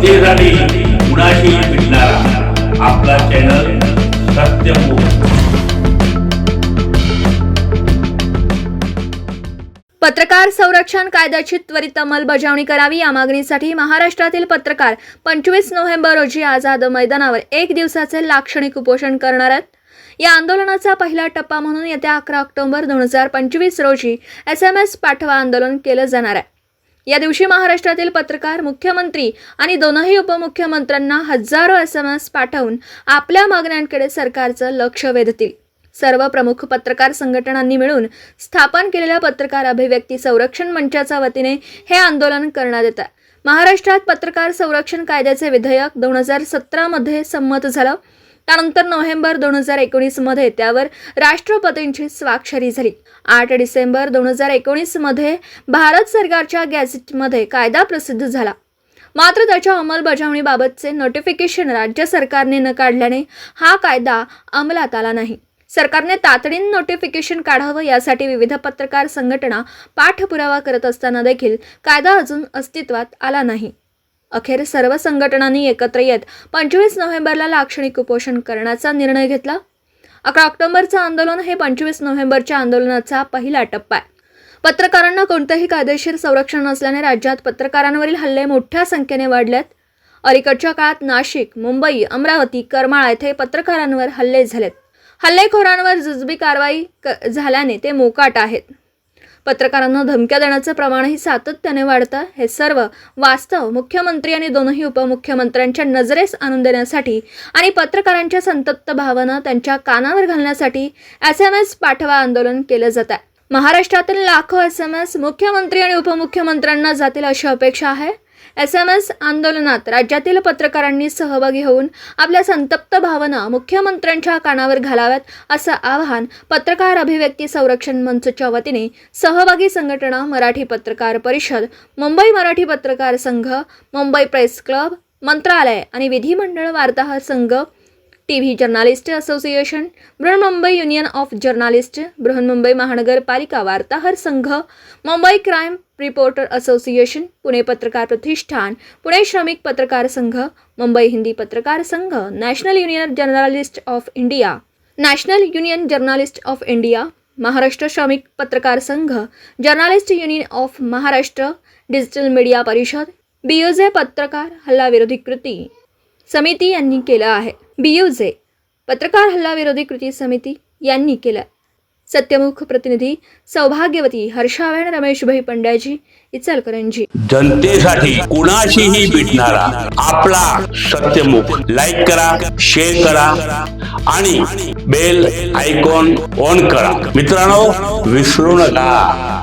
जनतेसाठी कुणाशी भेटणारा आपला चॅनल सत्यमुख पत्रकार संरक्षण कायद्याची त्वरित अंमलबजावणी करावी या मागणीसाठी महाराष्ट्रातील पत्रकार पंचवीस नोव्हेंबर रोजी आझाद मैदानावर एक दिवसाचे लाक्षणिक उपोषण करणार आहेत. या आंदोलनाचा पहिला टप्पा म्हणून येत्या अकरा ऑक्टोबर दोन हजार पंचवीस रोजी एस एम एस पाठवा आंदोलन केलं जाणार आहे. या दिवशी महाराष्ट्रातील पत्रकार मुख्यमंत्री आणि दोनही उपमुख्यमंत्र्यांना हजारो एस एम एस पाठवून आपल्या मागण्यांकडे सरकारचं लक्ष वेधतील. सर्व प्रमुख पत्रकार संघटनांनी मिळून स्थापन केलेल्या पत्रकार अभिव्यक्ती संरक्षण मंचाच्या वतीने हे आंदोलन करण्यात येतं महाराष्ट्रात पत्रकार संरक्षण कायद्याचे विधेयक दोन हजार सतरामध्ये संमत झालं. त्यानंतर नोव्हेंबर दोन हजार एकोणीसमध्ये त्यावर राष्ट्रपतींची स्वाक्षरी झाली. आठ डिसेंबर दोन हजार एकोणीसमध्ये भारत सरकारच्या गॅझेटमध्ये कायदा प्रसिद्ध झाला. मात्र त्याच्या अंमलबजावणीबाबतचे नोटिफिकेशन राज्य सरकारने न काढल्याने हा कायदा अंमलात आला नाही. सरकारने तातडीने नोटिफिकेशन काढावं यासाठी विविध पत्रकार संघटना पाठपुरावा करत असताना देखील कायदा अजून अस्तित्वात आला नाही. अखेर सर्व संघटनांनी एकत्र येत पंचवीस नोव्हेंबरला लाक्षणिक उपोषण करण्याचा निर्णय घेतला. अकरा ऑक्टोबरचं आंदोलन हे पंचवीस नोव्हेंबरच्या आंदोलनाचा पहिला टप्पा आहे. पत्रकारांना कोणतंही कायदेशीर संरक्षण नसल्याने राज्यात पत्रकारांवरील हल्ले मोठ्या संख्येने वाढलेत. अलीकडच्या काळात नाशिक मुंबई अमरावती करमाळा येथे पत्रकारांवर हल्ले झालेत. हल्लेखोरांवर जुजबी कारवाई क झाल्याने ते मोकाट आहेत. पत्रकारांना धमक्या देण्याचं प्रमाणही सातत्याने वाढतं. हे सर्व वास्तव मुख्यमंत्री आणि दोनही उपमुख्यमंत्र्यांच्या नजरेस आणून देण्यासाठी आणि पत्रकारांच्या संतप्त भावना त्यांच्या कानावर घालण्यासाठी एस एम एस पाठवा आंदोलन केलं जात आहे. महाराष्ट्रातील लाखो एस एम एस मुख्यमंत्री आणि उपमुख्यमंत्र्यांना जातील अशी अपेक्षा आहे. एस एम एस आंदोलनात राज्यातील पत्रकारांनी सहभागी होऊन आपल्या संतप्त भावना मुख्यमंत्र्यांच्या कानावर घालाव्यात असं आवाहन पत्रकार अभिव्यक्ती संरक्षण मंचच्या वतीने सहभागी संघटना मराठी पत्रकार परिषद मुंबई मराठी पत्रकार संघ मुंबई प्रेस क्लब मंत्रालय आणि विधिमंडळ वार्ताहर संघ T V journalist association, Brihanmumbai union of journalist, Brihanmumbai महानगरपालिका वार्ताहर संघ, Mumbai crime reporter association, Pune पत्रकार प्रतिष्ठान, पुणे श्रमिक पत्रकार संघ, मुंबई हिंदी पत्रकार संघ, national union journalist of India, national union journalist of India, Maharashtra श्रमिक पत्रकार संघ, journalist union of Maharashtra, digital media परिषद बियोजे पत्रकार, हल्ला विरोधी कृती समिती यांनी केलं आहे. बीयूजे पत्रकार हल्ला विरोधी कृती समिती यांनी केलं. सत्यमुख प्रतिनिधी सौभाग्यवती हर्षावेण रमेशभाई पंड्याजी इचलकरंजी. जनतेसाठी कुणाशीही भेटणारा आपला सत्यमुख लाईक करा शेअर करा आणि बेल आयकॉन ऑन करा. मित्रांनो विसरू नका.